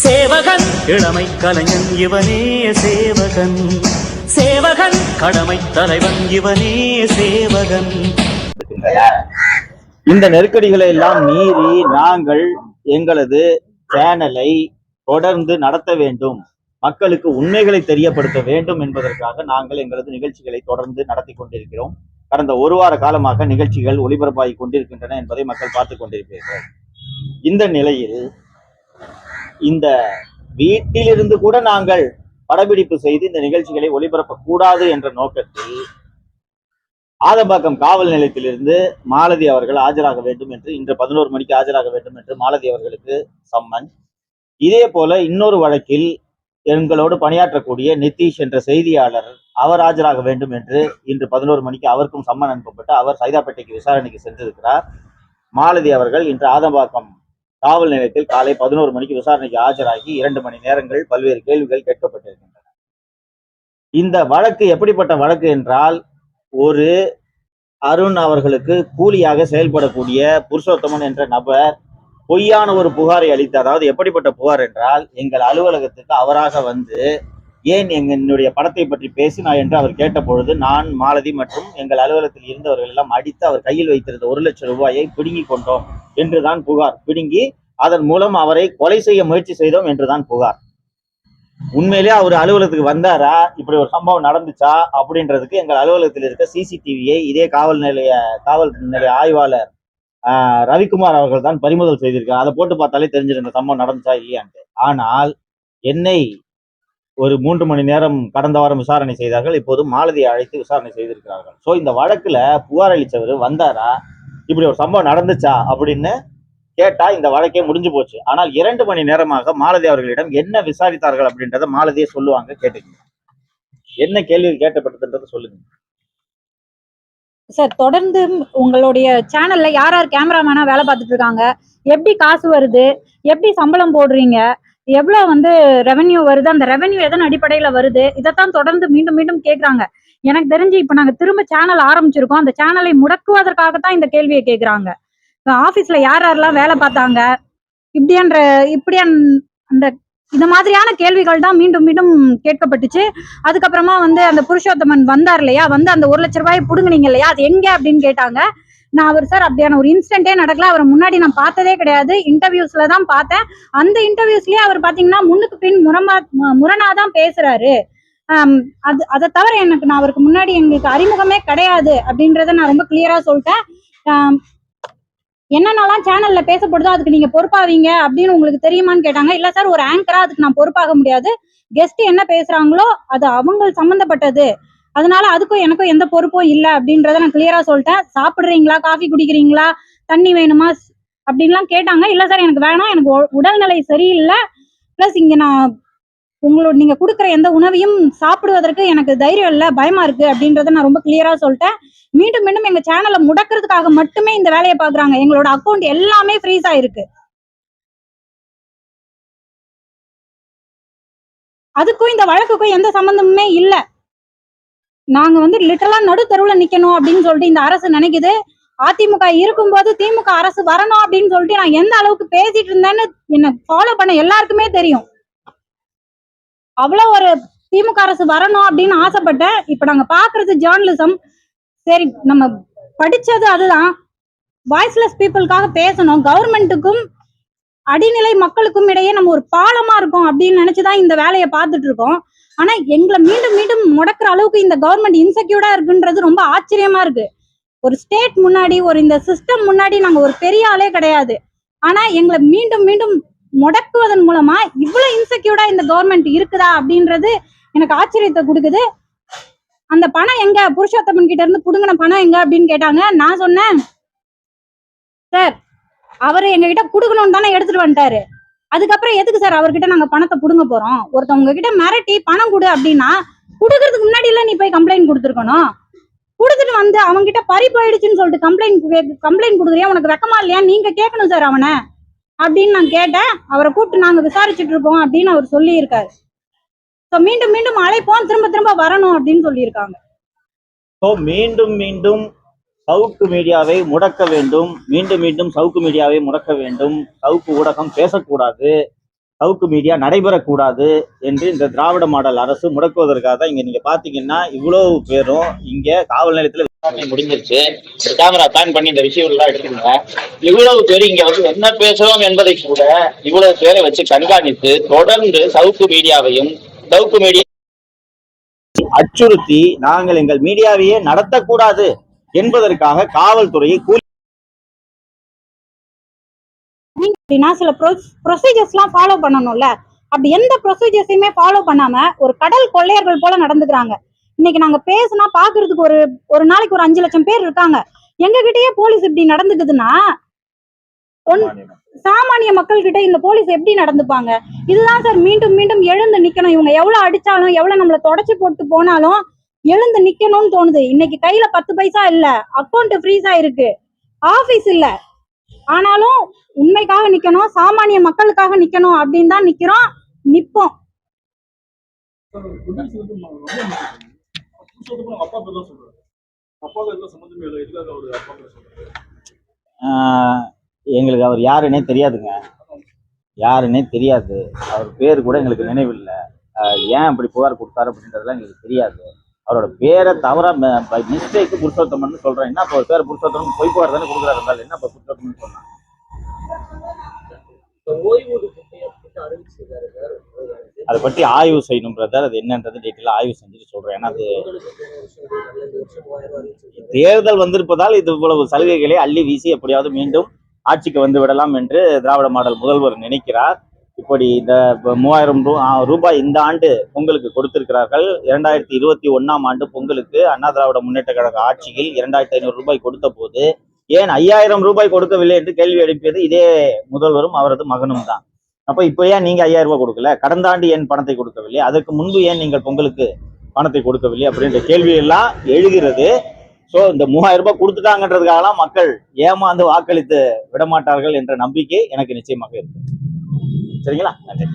சேவகன். இளமை கலைஞன் இவனே சேவகன். சேவகன். கடமை தலைவன் இவனே சேவகன். இந்த நெருக்கடிகளை எல்லாம் மீறி நாங்கள் எங்களது சேனலை தொடர்ந்து நடத்த வேண்டும். மக்களுக்கு உண்மைகளை தெரியப்படுத்த வேண்டும் என்பதற்காக நாங்கள் எங்களது நிகழ்ச்சிகளை தொடர்ந்து நடத்தி கொண்டிருக்கிறோம். கடந்த ஒரு வார காலமாக நிகழ்ச்சிகள் ஒளிபரப்பாகி கொண்டிருக்கின்றன என்பதை மக்கள் பார்த்து கொண்டிருப்பீர்கள். இந்த நிலையில் இந்த வீட்டிலிருந்து கூட நாங்கள் படப்பிடிப்பு செய்து இந்த நிகழ்ச்சிகளை ஒளிபரப்ப கூடாது என்ற நோக்கத்தில் ஆதம்பாக்கம் காவல் நிலையத்திலிருந்து மாலதி அவர்கள் ஆஜராக வேண்டும் என்று இன்று பதினோரு மணிக்கு ஆஜராக வேண்டும் என்று மாலதி அவர்களுக்கு சம்மன். இதே போல இன்னொரு வழக்கில் எங்களோடு பணியாற்றக்கூடிய நிதிஷ் என்ற செய்தியாளர் அவர் ஆஜராக வேண்டும் என்று இன்று பதினோரு மணிக்கு அவருக்கும் சம்மன் அனுப்பப்பட்டு அவர் சைதாப்பேட்டைக்கு விசாரணைக்கு சென்றிருக்கிறார். மாலதி அவர்கள் இன்று ஆதம்பாக்கம் காவல் நிலையத்தில் காலை பதினோரு மணிக்கு விசாரணைக்கு ஆஜராகி இரண்டு மணி நேரங்கள் பல்வேறு கேள்விகள் கேட்கப்பட்டிருக்கின்றன. இந்த வழக்கு எப்படிப்பட்ட வழக்கு என்றால் ஒரு அருண் அவர்களுக்கு கூலியாக செயல்படக்கூடிய புருஷோத்தமன் என்ற நபர் பொய்யான ஒரு புகாரை அளித்த அதாவது எப்படிப்பட்ட புகார் என்றால் எங்கள் அலுவலகத்துக்கு அவராக வந்து ஏன் எங்க என்னுடைய படத்தை பற்றி பேசினா என்று அவர் கேட்ட பொழுது நான் மாலதி மற்றும் எங்கள் அலுவலகத்தில் இருந்தவர்கள் எல்லாம் அடித்து அவர் கையில் வைத்திருந்த ஒரு லட்சம் ரூபாயை பிடுங்கி கொண்டோம் என்றுதான் புகார். பிடுங்கி அதன் மூலம் அவரை கொலை செய்ய முயற்சி செய்தோம் என்றுதான் புகார். உண்மையிலே அவர் அலுவலகத்துக்கு வந்தாரா? இப்படி ஒரு சம்பவம் நடந்துச்சா? அப்படின்றதுக்கு எங்கள் அலுவலகத்தில் இருக்க சிசிடிவியை இதே காவல் நிலைய காவல் நிலைய ஆய்வாளர் ஆஹ், ரவிக்குமார் அவர்கள் தான் பறிமுதல் செய்திருக்கார். அதை போட்டு பார்த்தாலே தெரிஞ்சிருந்த சம்பவம் நடந்துச்சா இல்லையான்ட்டு. ஆனால் என்னை ஒரு மூன்று மணி நேரம் கடந்த வாரம் விசாரணை செய்தார்கள். இப்போது மாலதியை அழைத்து விசாரணை செய்திருக்கிறார்கள். ஸோ இந்த வழக்கில் புகார் அளித்தவர் வந்தாரா? இப்படி ஒரு சம்பவம் நடந்துச்சா? அப்படின்னு கேட்டா இந்த வழக்கே முடிஞ்சு போச்சு. ஆனால் இரண்டு மணி நேரமாக மாலதி அவர்களிடம் என்ன விசாரித்தார்கள் அப்படின்றத மாலதியை சொல்லுவாங்க கேட்டுக்கங்க. என்ன கேள்வி கேட்டப்பட்டதுன்றத சொல்லுங்க. சார் தொடர்ந்து உங்களுடைய சேனல்ல யார் யார் கேமராமேனா வேலை பார்த்துட்டு இருக்காங்க? எப்படி காசு வருது? எப்படி சம்பளம் போடுறீங்க? எவ்வளவு வந்து ரெவென்யூ வருது? அந்த ரெவென்யூ எதன் அடிப்படையில வருது? இதைத்தான் தொடர்ந்து மீண்டும் மீண்டும் கேக்குறாங்க. எனக்கு தெரிஞ்சு இப்ப நாங்க திரும்ப சேனல் ஆரம்பிச்சிருக்கோம். அந்த சேனலை முடக்குவதற்காகத்தான் இந்த கேள்வியை கேக்குறாங்க. ஆபீஸ்ல யார் யாரெல்லாம் வேலை பார்த்தாங்க? இப்படியன்ற இப்படியான் அந்த இந்த மாதிரியான கேள்விகள் தான் மீண்டும் மீண்டும் கேட்கப்பட்டுச்சு. அதுக்கப்புறமா வந்து அந்த புருஷோத்தமன் வந்தார் இல்லையா? வந்து அந்த ஒரு லட்ச ரூபாயை புடுங்குனீங்க இல்லையா? அது எங்க அப்படின்னு கேட்டாங்க. நான் அவர் சார் அப்படியான ஒரு இன்சிடென்ட்டே நடக்கல. அவரை முன்னாடி நான் பார்த்ததே கிடையாது. இன்டர்வியூஸ்ல தான் பார்த்தேன். அந்த இன்டர்வியூஸ்லயே அவர் பாத்தீங்கன்னா முன்னுக்கு பின் முரமா முரணா தான் பேசுறாரு அது அதை தவிர எனக்கு நான் அவருக்கு முன்னாடி எங்களுக்கு அறிமுகமே கிடையாது அப்படின்றத நான் ரொம்ப கிளியரா சொல்லிட்டேன். என்னென்னலாம் சேனல்ல பேசப்படுதோ அதுக்கு நீங்க பொறுப்பாவீங்க அப்படின்னு உங்களுக்கு தெரியுமான்னு கேட்டாங்க. இல்ல சார் ஒரு ஆங்கரா அதுக்கு நான் பொறுப்பாக முடியாது. கெஸ்ட் என்ன பேசுறாங்களோ அது அவங்க சம்பந்தப்பட்டது. அதனால அதுக்கும் எனக்கும் எந்த பொறுப்பும் இல்லை அப்படின்றத நான் கிளியரா சொல்லிட்டேன். சாப்பிடுறீங்களா? காஃபி குடிக்கிறீங்களா? தண்ணி வேணுமா? அப்படின்லாம் கேட்டாங்க. இல்ல சார் எனக்கு வேணாம். எனக்கு உ- உடல்நிலை சரியில்லை. ப்ளஸ் இங்க நான் உங்களோட நீங்க கொடுக்குற எந்த உணவையும் சாப்பிடுவதற்கு எனக்கு தைரியம் இல்லை பயமா இருக்கு அப்படின்றத நான் ரொம்ப கிளியரா சொல்லிட்டேன். மீண்டும் மீண்டும் எங்க சேனலை முடக்கிறதுக்காக மட்டுமே இந்த வேலையை பாக்குறாங்க எங்களோட அக்கௌண்ட் எல்லாமே ஃப்ரீஸ் ஆயிருக்கு. அதுக்கும் இந்த வழக்குக்கும் எந்த சம்பந்தமுமே இல்லை. நாங்க வந்து லிட்டரலா நடு தெருவுல நிக்கணும் அப்படின்னு சொல்லிட்டு இந்த அரசு நினைக்குது. அதிமுக இருக்கும்போது திமுக அரசு வரணும் அப்படின்னு சொல்லிட்டு நான் எந்த அளவுக்கு பேசிட்டு இருந்தேன்னு என்ன ஃபாலோ பண்ண எல்லாருக்குமே தெரியும். அவ்வளவு ஒரு திமுக அரசு வரணும் அப்படின்னு ஆசைப்பட்டேன். இப்ப நாங்க பாக்குறது ஜேர்னலிசம் சரி நம்ம படிச்சது அதுதான். வாய்ஸ்லெஸ் பீப்புளுக்காக பேசணும். கவர்மெண்ட்டுக்கும் அடிநிலை மக்களுக்கும் இடையே நம்ம ஒரு பாலமா இருக்கோம் அப்படின்னு நினைச்சுதான் இந்த வேலையை பார்த்துட்டு இருக்கோம். ஆனா எங்களை மீண்டும் மீண்டும் முடக்கிற அளவுக்கு இந்த கவர்மெண்ட் இன்செக்யூர்டா இருக்குன்றது ரொம்ப ஆச்சரியமா இருக்கு. ஒரு ஸ்டேட் முன்னாடி ஒரு இந்த சிஸ்டம் முன்னாடி நாங்க ஒரு பெரிய ஆளே கிடையாது. ஆனா எங்களை மீண்டும் மீண்டும் முடக்குவதன் மூலமா இவ்வளவு இன்செக்யூர்டா இந்த கவர்மெண்ட் இருக்குதா அப்படின்றது எனக்கு ஆச்சரியத்தை கொடுக்குது. அந்த பணம் எங்க? புருஷோத்தமன் கிட்ட இருந்து புடுங்கின பணம் எங்க அப்படின்னு கேட்டாங்க. நான் சொன்னேன் சார் அவரு எங்ககிட்ட குடுக்கணும்னு தானே எடுத்துட்டு வந்துட்டாரு. அதுக்கப்புறம் எதுக்கு சார் அவர்கிட்ட நாங்க பணத்தை புடுங்க போறோம்? ஒருத்தவங்க கிட்ட மிரட்டி பணம் கொடு அப்படின்னா குடுக்கறதுக்கு முன்னாடி இல்ல நீ போய் கம்ப்ளைண்ட் கொடுத்துருக்கணும். கொடுத்துட்டு வந்து அவங்க கிட்ட பறி போயிடுச்சுன்னு சொல்லிட்டு கம்ப்ளைண்ட் கம்ப்ளைண்ட் கொடுக்குறியா? உனக்கு வெக்கமா இல்லையா? நீங்க கேட்கணும் சார் அவனை. அப்படின்னு நான் கேட்டேன். அவரை கூப்பிட்டு நாங்க விசாரிச்சுட்டு இருக்கோம் அப்படின்னு அவர் சொல்லியிருக்காரு. ஸோ மீண்டும் மீண்டும் அழைப்போம். திரும்ப திரும்ப வரணும் அப்படின்னு சொல்லியிருக்காங்க. ஸோ மீண்டும் மீண்டும் சவுக்கு மீடியாவை முடக்க வேண்டும். மீண்டும் மீண்டும் சவுக்கு மீடியாவை முடக்க வேண்டும். சவுக்கு ஊடகம் பேசக்கூடாது. சவுக்கு மீடியா நடைபெறக்கூடாது என்று இந்த திராவிட மாடல் அரசு முடக்குவதற்காக தான் இங்க நீங்க பாத்தீங்கன்னா இவ்வளவு பேரும் இங்க காவல் நிலையத்துல விசாரணை முடிஞ்சிருச்சு. இந்த கேமரா பேன் பண்ணி இந்த விஷயம் எல்லாம் எடுத்துங்க இவ்வளவு பேர் இங்க வந்து என்ன பேசுறோம் என்பதை கூட இவ்வளவு பேரை வச்சு கண்காணித்து தொடர்ந்து சவுக்கு மீடியாவையும் சவுக்கு மீடியா அச்சுறுத்தி நாங்கள் எங்கள் மீடியாவையே நடத்தக்கூடாது. என்பதற்காக காவல்துறையை கூலி அப்படின்னா சில ப்ரொசீஜர்ஸ்லாம் ஃபாலோ பண்ணணும்ல. அப்படி எந்த ப்ரொசீஜர்ஸையுமே ஃபாலோ பண்ணாம ஒரு கடல் கொள்ளையர்கள் போல நடந்துக்கிறாங்க. இன்னைக்கு நாங்க பேசுனா பாக்குறதுக்கு ஒரு ஒரு நாளைக்கு ஒரு அஞ்சு லட்சம் பேர் இருக்காங்க. எங்க கிட்டயே போலீஸ் இப்படி நடந்துக்குதுன்னா சாமானிய மக்கள் கிட்ட இந்த போலீஸ் எப்படி நடந்துப்பாங்க? இதுதான் சார் மீண்டும் மீண்டும் எழுந்து நிக்கணும். இவங்க எவ்வளவு அடிச்சாலும் எவ்வளவு நம்மள தொடச்சு போட்டு போனாலும் எழுந்து நிக்கணும்னு தோணுது. இன்னைக்கு கையில பத்து பைசா இல்ல. அக்கௌண்ட் ஃப்ரீஸ் ஆயிருக்கு. ஆபீஸ் இல்ல. ஆனாலும் உண்மைக்காக நிக்கணும் சாமானிய மக்களுக்காக நிக்கணும் அப்படின்னு தான் நிக்கிறோம் நிப்போம். எங்களுக்கு அவர் யாருன்னே தெரியாதுங்க. யாருன்னே தெரியாது. அவர் பேர் கூட எங்களுக்கு நினைவில்லை. ஏன் இப்படி புகார் கொடுத்தாரு அப்படின்றதுலாம் எங்களுக்கு தெரியாது. அவரோட பேரை தவறா பை மிஸ்டேக்கு புருஷோத்தமன் சொல்றேன். என்ன அப்போ அவர் பேர் புருஷோத்தமன் பொய் புகார் தானே கொடுக்குறாரு இருந்தாலும் என்ன இப்போ புருஷோத்தமன் சொன்னாங்க அதை பற்றி ஆய்வு செய்யணும் பிரதர் அது என்னன்றது டீட்டெயிலாக ஆய்வு செஞ்சுட்டு சொல்றேன். ஏன்னா அது தேர்தல் வந்திருப்பதால் இது இவ்வளவு சலுகைகளை அள்ளி வீசி எப்படியாவது மீண்டும் ஆட்சிக்கு வந்து விடலாம் என்று திராவிட மாடல் முதல்வர் நினைக்கிறார். இப்படி இந்த மூவாயிரம் ரூ- ரூபாய் இந்த ஆண்டு பொங்கலுக்கு கொடுத்திருக்கிறார்கள். இரண்டாயிரத்தி இருபத்தி ஒன்னாம் ஆண்டு பொங்கலுக்கு அண்ணா திராவிட முன்னேற்ற கழக ஆட்சியில் இரண்டாயிரத்தி ஐநூறு ரூபாய் கொடுத்த போது ஏன் ஐயாயிரம் ரூபாய் கொடுக்கவில்லை என்று கேள்வி எழுப்பியது இதே முதல்வரும் அவரது மகனும் தான். அப்ப இப்ப ஏன் நீங்க ஐயாயிரம் ரூபாய் கொடுக்கல? கடந்த ஆண்டு ஏன் பணத்தை கொடுக்கவில்லை? அதற்கு முன்பு ஏன் நீங்கள் பொங்கலுக்கு பணத்தை கொடுக்கவில்லை? அப்படின்ற கேள்வி எல்லாம் எழுகிறது. ஸோ இந்த மூவாயிரம் ரூபாய் கொடுத்துட்டாங்கன்றதுக்காகலாம் மக்கள் ஏமாந்து வாக்களித்து விடமாட்டார்கள் என்ற நம்பிக்கை எனக்கு நிச்சயமாக இருக்கு. சரிங்களா? நன்றி.